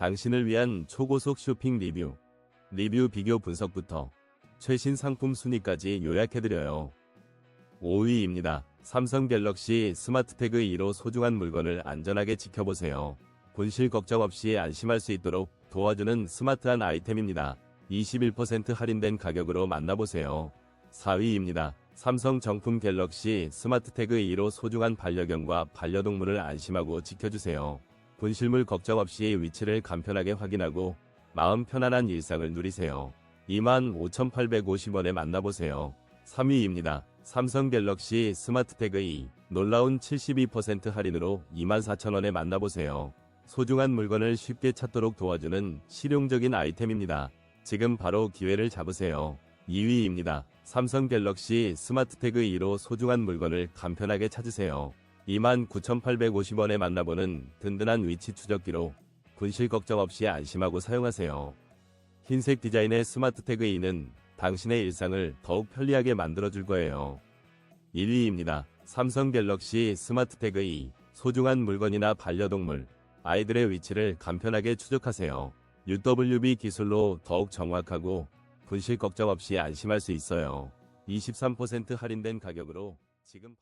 당신을 위한 초고속 쇼핑 리뷰, 리뷰 비교 분석부터 최신 상품 순위까지 요약해드려요. 5위입니다. 삼성 갤럭시 스마트 태그 2로 소중한 물건을 안전하게 지켜보세요. 분실 걱정 없이 안심할 수 있도록 도와주는 스마트한 아이템입니다. 21% 할인된 가격으로 만나보세요. 4위입니다. 삼성 정품 갤럭시 스마트 태그 2로 소중한 반려견과 반려동물을 안심하고 지켜주세요. 분실물 걱정 없이 위치를 간편하게 확인하고 마음 편안한 일상을 누리세요. 25,850원에 만나보세요. 3위입니다. 삼성 갤럭시 스마트 태그 2 놀라운 72% 할인으로 24,000원에 만나보세요. 소중한 물건을 쉽게 찾도록 도와주는 실용적인 아이템입니다. 지금 바로 기회를 잡으세요. 2위입니다. 삼성 갤럭시 스마트 태그 2로 소중한 물건을 간편하게 찾으세요. 29,850원에 만나보는 든든한 위치 추적기로 분실 걱정 없이 안심하고 사용하세요. 흰색 디자인의 스마트 태그 2는 당신의 일상을 더욱 편리하게 만들어줄 거예요. 1위입니다. 삼성 갤럭시 스마트 태그 2 소중한 물건이나 반려동물, 아이들의 위치를 간편하게 추적하세요. UWB 기술로 더욱 정확하고 분실 걱정 없이 안심할 수 있어요. 23% 할인된 가격으로 지금